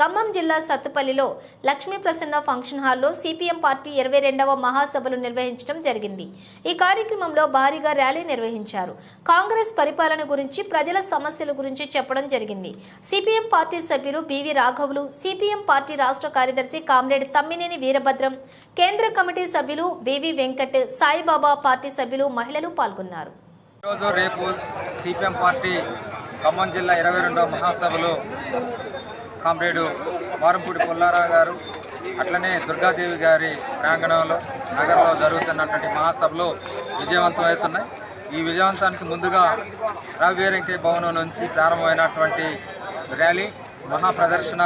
ఖమ్మం జిల్లా సత్తుపల్లిలో లక్ష్మీ ప్రసన్న ఫంక్షన్ హాల్లో సిపిఎం పార్టీ ఇరవై రెండవ మహాసభలు నిర్వహించడం జరిగింది. ఈ కార్యక్రమంలో భారీగా ర్యాలీ నిర్వహించారు. కాంగ్రెస్ పరిపాలన గురించి ప్రజల సమస్యల గురించి చెప్పడం జరిగింది. సిపిఎం పార్టీ సభ్యులు బివి రాఘవులు సిపిఎం పార్టీ రాష్ట్ర కార్యదర్శి కామ్రేడ్ తమ్మినేని వీరభద్రం కేంద్ర కమిటీ సభ్యులు బివి వెంకట్ సాయిబాబా పార్టీ సభ్యులు మహిళలు పాల్గొన్నారు. ఈరోజు రేపు సిపిఎం పార్టీ ఖమ్మం జిల్లా ఇరవై రెండవ మహాసభలో కామ్రేడు వారంపూడి పుల్లారావు గారు అట్లనే దుర్గాదేవి గారి ప్రాంగణంలో నగరంలో జరుగుతున్నటువంటి మహాసభలు విజయవంతం అవుతున్నాయి. ఈ విజయవంతానికి ముందుగా రావ్యరంకే భవనం నుంచి ప్రారంభమైనటువంటి ర్యాలీ మహా ప్రదర్శన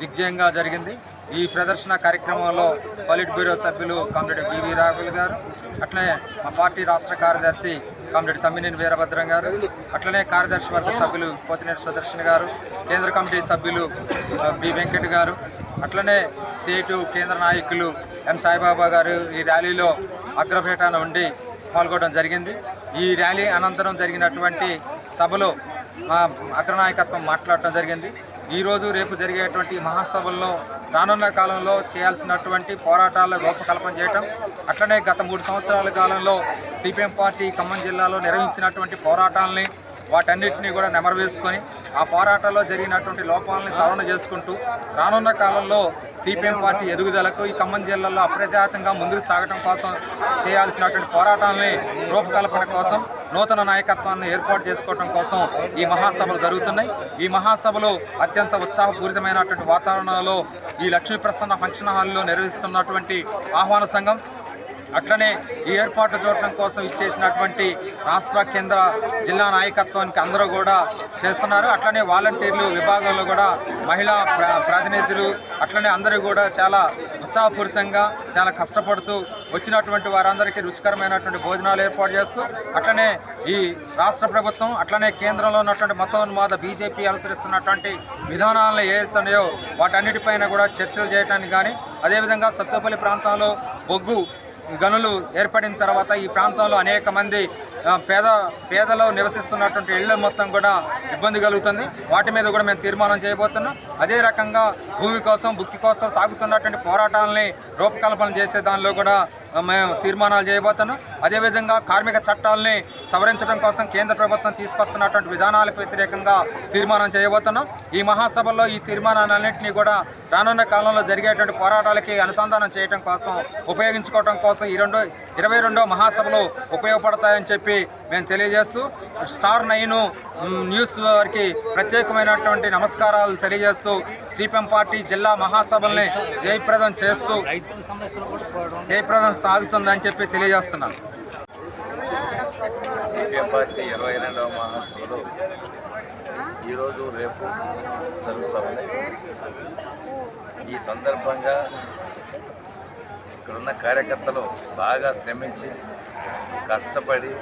దిగ్జయంగా జరిగింది. ఈ ప్రదర్శన కార్యక్రమంలో పొలిట్ బ్యూరో సభ్యులు కామ్రేడ్ బివి రాఘుల్ గారు అట్లనే మా పార్టీ రాష్ట్ర కార్యదర్శి కమిటీ తమ్మినేని వీరభద్రం గారు అట్లనే కార్యదర్శి వర్గ సభ్యులు పోతినేని సుదర్శన్ గారు కేంద్ర కమిటీ సభ్యులు బి వెంకట్ గారు అట్లనే సీటు కేంద్ర నాయకులు ఎం సాయిబాబా గారు ఈ ర్యాలీలో అగ్రపేటాన ఉండి పాల్గొనడం జరిగింది. ఈ ర్యాలీ అనంతరం జరిగినటువంటి సభలో మా అగ్రనాయకత్వం మాట్లాడటం జరిగింది. ఈరోజు రేపు జరిగేటువంటి మహాసభల్లో రానున్న కాలంలో చేయాల్సినటువంటి పోరాటాల రూపకల్పన చేయటం అట్లనే గత మూడు సంవత్సరాల కాలంలో సిపిఎం పార్టీ ఖమ్మం జిల్లాలో నిర్వహించినటువంటి పోరాటాలని వాటన్నిటినీ కూడా నెమరు వేసుకొని ఆ పోరాటాల్లో జరిగినటువంటి లోపాలని సవరణ చేసుకుంటూ రానున్న కాలంలో సిపిఎం పార్టీ ఎదుగుదలకు ఈ ఖమ్మం జిల్లాలో అప్రజాతంగా ముందుకు సాగడం కోసం చేయాల్సినటువంటి పోరాటాలని రూపకల్పన కోసం నూతన నాయకత్వాన్ని ఏర్పాటు చేసుకోవడం కోసం ఈ మహాసభలు జరుగుతున్నాయి. ఈ మహాసభలు అత్యంత ఉత్సాహపూరితమైనటువంటి వాతావరణంలో ఈ లక్ష్మీ ప్రసన్న ఫంక్షన్ హాల్లో నిర్వహిస్తున్నటువంటి ఆహ్వాన సంఘం అట్లనే ఈ ఏర్పాట్లు చూడటం కోసం ఇచ్చేసినటువంటి రాష్ట్ర కేంద్ర జిల్లా నాయకత్వానికి అందరూ కూడా చేస్తున్నారు. అట్లనే వాలంటీర్లు విభాగాల్లో కూడా మహిళా ప్ర- అట్లనే అందరూ కూడా చాలా ఉత్సాహపూరితంగా చాలా కష్టపడుతూ వచ్చినటువంటి వారందరికీ రుచికరమైనటువంటి భోజనాలు ఏర్పాటు చేస్తూ అట్లనే ఈ రాష్ట్ర ప్రభుత్వం అట్లనే కేంద్రంలో ఉన్నటువంటి మతోన్మాద బీజేపీ అనుసరిస్తున్నటువంటి విధానాలను ఏదైతున్నాయో వాటన్నిటిపైన కూడా చర్చలు చేయడానికి కానీ అదేవిధంగా సత్తుపల్లి ప్రాంతంలో బొగ్గు గనులు ఏర్పడిన తర్వాత ఈ ప్రాంతంలో అనేక మంది పేద పేదలో నివసిస్తున్నటువంటి ఇళ్ళ మొత్తం కూడా ఇబ్బంది కలుగుతుంది. వాటి మీద కూడా మేము తీర్మానం చేయబోతున్నాం. అదే రకంగా భూమి కోసం భుక్తి కోసం సాగుతున్నటువంటి పోరాటాలని రూపకల్పన చేసే దానిలో కూడా మేము తీర్మానాలు చేయబోతున్నాం. అదేవిధంగా కార్మిక చట్టాలని సవరించడం కోసం కేంద్ర ప్రభుత్వం తీసుకొస్తున్నటువంటి విధానాలకు వ్యతిరేకంగా తీర్మానం చేయబోతున్నాం. ఈ మహాసభలో ఈ తీర్మానాలన్నింటినీ కూడా రానున్న కాలంలో జరిగేటువంటి పోరాటాలకి అనుసంధానం చేయడం కోసం ఉపయోగించుకోవడం కోసం ఈ రెండు ఇరవై రెండో మహాసభలు ఉపయోగపడతాయని చెప్పి మేము తెలియజేస్తూ స్టార్ నైన్ న్యూస్ వారికి ప్రత్యేకమైనటువంటి నమస్కారాలు తెలియజేస్తూ సిపిఎం పార్టీ జిల్లా మహాసభల్ని జయప్రదం చేస్తూ జయప్రదం సాగుతుందని చెప్పి తెలియజేస్తున్నాను. సిపిఎం పార్టీ ఇరవై రెండవ మహాసభలో ఈరోజు రేపు జరుగుతామని ఈ సందర్భంగా ఇక్కడున్న కార్యకర్తలు బాగా శ్రమించి కష్టపడి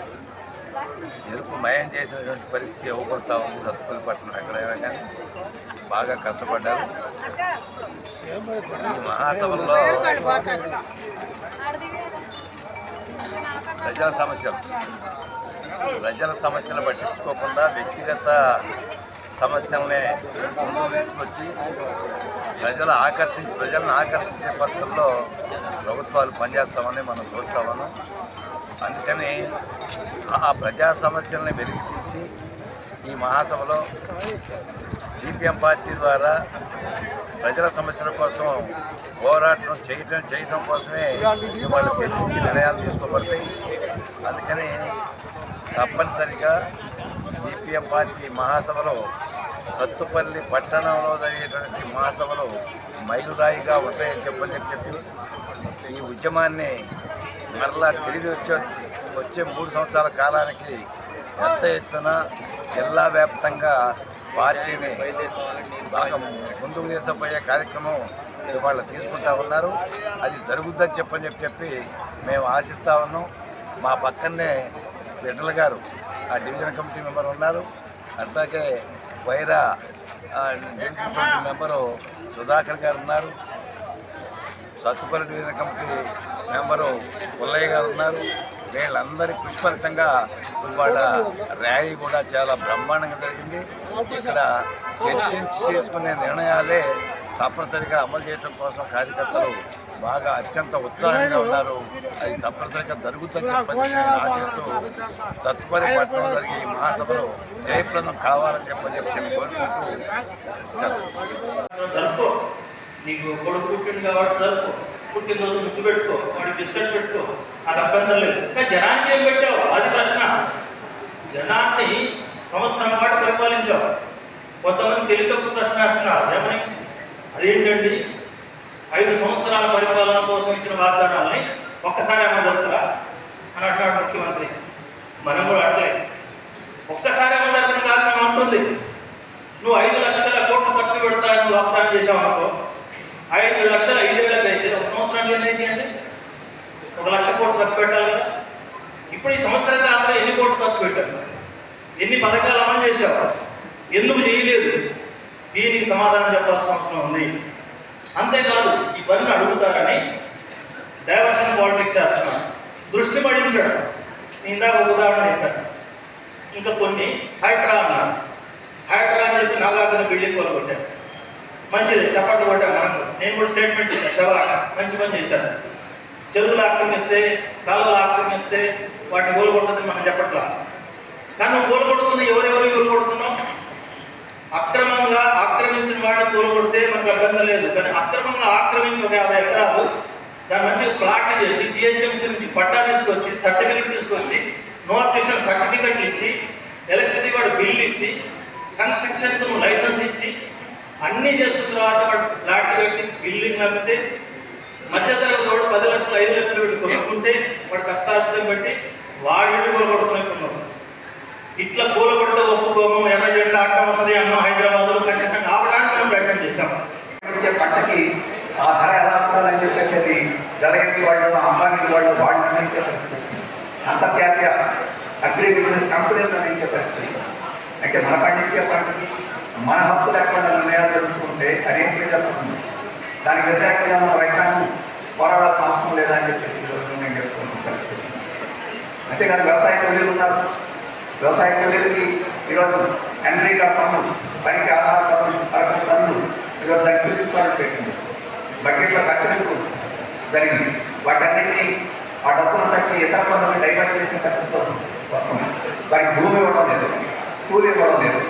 ఎరుపు మయం చేసినటువంటి పరిస్థితి ఇవ్వబడతా ఉంది. సత్తుపల్లి పట్టణం ఎక్కడైనా కానీ బాగా కష్టపడ్డారు. ఈ మహాసభల్లో ప్రజల సమస్యలు. ప్రజల సమస్యలు పట్టించుకోకుండా వ్యక్తిగత సమస్యలనే ముందుకు తీసుకొచ్చి ప్రజలు ఆకర్షించి ప్రజలను ఆకర్షించే పద్ధతుల్లో ప్రభుత్వాలు పనిచేస్తామని మనం చూస్తా అందుకని ఆ ప్రజా సమస్యల్ని వెలికి తీసి ఈ మహాసభలో సిపిఎం పార్టీ ద్వారా ప్రజల సమస్యల కోసం పోరాటం చేయటం చేయటం కోసమే వాళ్ళు చర్చించి నిర్ణయాలు తీసుకోబడతాయి. అందుకని తప్పనిసరిగా సిపిఎం పార్టీ మహాసభలో సత్తుపల్లి పట్టణంలో జరిగేటువంటి మహాసభలు మైలురాయిగా ఉంటాయని చెప్పని చెప్పి ఈ ఉద్యమాన్ని మరలా తిరిగి వచ్చే వచ్చే మూడు సంవత్సరాల కాలానికి పెద్ద ఎత్తున జిల్లా వ్యాప్తంగా పార్టీని బాగా ముందుకు తీసుకుపోయే కార్యక్రమం ఇవాళ తీసుకుంటా ఉన్నారు. అది జరుగుద్దని చెప్పని చెప్పి చెప్పి మేము ఆశిస్తా ఉన్నాం. మా పక్కనే బిడ్డల గారు ఆ డివిజన్ కమిటీ మెంబర్ ఉన్నారు. అట్లాగే Wyra division committee member Sudhakar గారు ఉన్నారు. Sathupalli division committee member Pullaiah గారు ఉన్నారు. వీళ్ళందరి కృషి ఫలితంగా ర్యాలీ కూడా చాలా బ్రహ్మాండంగా జరిగింది. ఇక్కడ చర్చించి చేసుకునే నిర్ణయాలే తప్పనిసరిగా అమలు చేయడం కోసం కార్యకర్తలు బాగా అత్యంత ఉత్సాహంగా ఉన్నారు. అది తప్పనిసరిగా జరుగుతుందని చెప్పని ఆశిస్తూ తత్పరి పట్టణం జరిగే ఈ మహాసభలో జయప్రదం కావాలని చెప్పని చెప్పి కోరుకుంటూ నీకు కొడుకు పుట్టింది కాబట్టి జరుపుకో. పుట్టినరోజు ముద్దు పెట్టుకో. వాడికి బిస్కెట్ పెట్టుకో. నాకు అభ్యంతరం లేదు. జనానికి ఏం పెట్టావు? అది ప్రశ్న. జనాన్ని సంవత్సరం పాటు పరిపాలించాం. కొంతమంది తెలియక ప్రశ్న వేస్తున్నారు ఏమని? అదేంటండి? ఐదు సంవత్సరాల పరిపాలన కోసం ఇచ్చిన వాగ్దానాలని ఒక్కసారి ఏమైనా జరుగుతుందా అని అంటున్నాడు ముఖ్యమంత్రి. మనం కూడా అట్లే. ఒక్కసారి ఏమైనా జరుగుతుంది కారణం ఉంటుంది. నువ్వు ఐదు లక్షల కోట్లు ఖర్చు పెడతాను వాగ్దానం చేసావు అనుకో ఐదు లక్షల ఐదేళ్ళకి అయితే ఒక సంవత్సరానికి ఎన్ని అండి ఒక లక్ష కోట్లు ఖర్చు పెట్టాలి కదా. ఇప్పుడు ఈ సంవత్సరం కాలంలో ఎన్ని కోట్లు ఖర్చు పెట్టారు? ఎన్ని పథకాలు అమలు చేశావు? ఎందుకు చేయలేదు? దీనికి సమాధానం చెప్పాల్సిన అవసరం ఉంది. అంతేకాదు ఈ పనిని అడుగుతారని డైవర్షన్ పాలిటిక్స్ చేస్తున్నాను దృష్టి మళ్ళించాడు ఇందాక ఒక ఉదాహరణ చెప్పాను. ఇంకా కొన్ని హైడ్రా అన్నారు హైడ్రా అని చెప్పి నాగార్జున బిల్డింగ్ కొలగొట్టారు మంచిది చప్పట్లు కొట్టాను మనకు. నేను కూడా స్టేట్మెంట్ ఇచ్చాను శవాక మంచి పని చేశాను చెరువులు ఆక్రమిస్తే కాలువలు ఆక్రమిస్తే వాటిని కోలుకొట్టదని మనం చెప్పట్లా? కానీ నువ్వు ఎవరెవరు కోలుకొడుతున్నావు అక్రమంగా ఆక్రమించిన వాడిని కూలగొడితే మనకు అభ్యంతరం లేదు. కానీ అక్రమంగా ఆక్రమించి ఒక యాభై ఎకరాలు దాని మంచిగా ప్లాట్ చేసి జిహెచ్ఎంసీ నుంచి పట్టా తీసుకొచ్చి సర్టిఫికెట్ తీసుకొచ్చి నో అబ్జెక్షన్ సర్టిఫికెట్లు ఇచ్చి ఎలక్ట్రిసిటీ వాడు బిల్ ఇచ్చి కన్స్ట్రక్షన్ లైసెన్స్ ఇచ్చి అన్నీ చేసిన తర్వాత వాడు ప్లాట్ పెట్టి బిల్డింగ్ అమ్మితే మధ్యతరగతి వాడు పది లక్షలు ఐదు లక్షలు పెట్టి కొనుక్కుంటే వాడు కష్టార్థం పెట్టి వాడి కొనుగొడుతున్నట్టున్నాడు ఇట్లా కూలగొడితే ఒప్పుకోము ఎర్ర ఎర్రజెండా అడ్డం వస్తుంది అన్న హైదరాబాద్లో ఖచ్చితంగా ఆపడానికి మేము ప్రయత్నం చేశాం వచ్చే పంటకి ఆ ధర ఎలా ఉండాలని చెప్పేసి అది రిలయన్స్ వాళ్ళు అంబానీ వాళ్ళు వాళ్ళు నిర్ణయించే పరిస్థితి వచ్చింది. అంతర్జాతీయ అగ్రి బిజినెస్ కంపెనీలు నిర్ణయించే పరిస్థితి వచ్చింది. అంటే మన పండించే పంటకి మన హక్కు లేకుండా నిర్ణయాలు జరుగుతుంటే అది ఏం చేస్తుంది దానికి వ్యతిరేకంగా మన రైతాన్ని పోరాడాల్సిన అవసరం లేదని చెప్పేసి నిర్ణయం చేసుకున్న పరిస్థితి అంతేకాదు వ్యవసాయ కూలీలు ఉన్నారు వ్యవసాయ కూలీలకి ఈరోజు ఎండ్రీగా పన్ను పనికి ఆధార పన్ను పరకు పన్ను ఈరోజు దాన్ని పిలిపించాలని పెట్టింది బడ్జెట్లో కట్టెలకు జరిగింది. వాటన్నింటినీ ఆ డబ్బులు తట్టి ఇతర పనులను డైవర్ట్ చేసే పరిస్థితి వస్తుంది వారికి భూమి ఇవ్వడం లేదు కూలి ఇవ్వడం లేదు.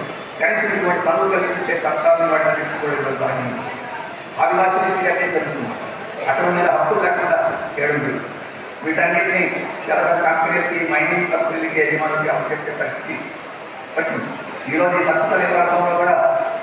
కనీసం ఇటువంటి పనులు కలిగించే సంతానం వాటన్నింటినీ కూడా ఈరోజు బాగా ఆదివాసీ అదే జరుగుతుంది అటువంటి మీద హక్కులు లేకుండా చేయడం జరుగుతుంది జలగ కంపెనీలకి మైనింగ్ కంపెనీలకి యజమానులకి అప్పచెప్పే పరిస్థితి వచ్చింది. ఈరోజు ఈ సంస్థల ప్రాంతంలో కూడా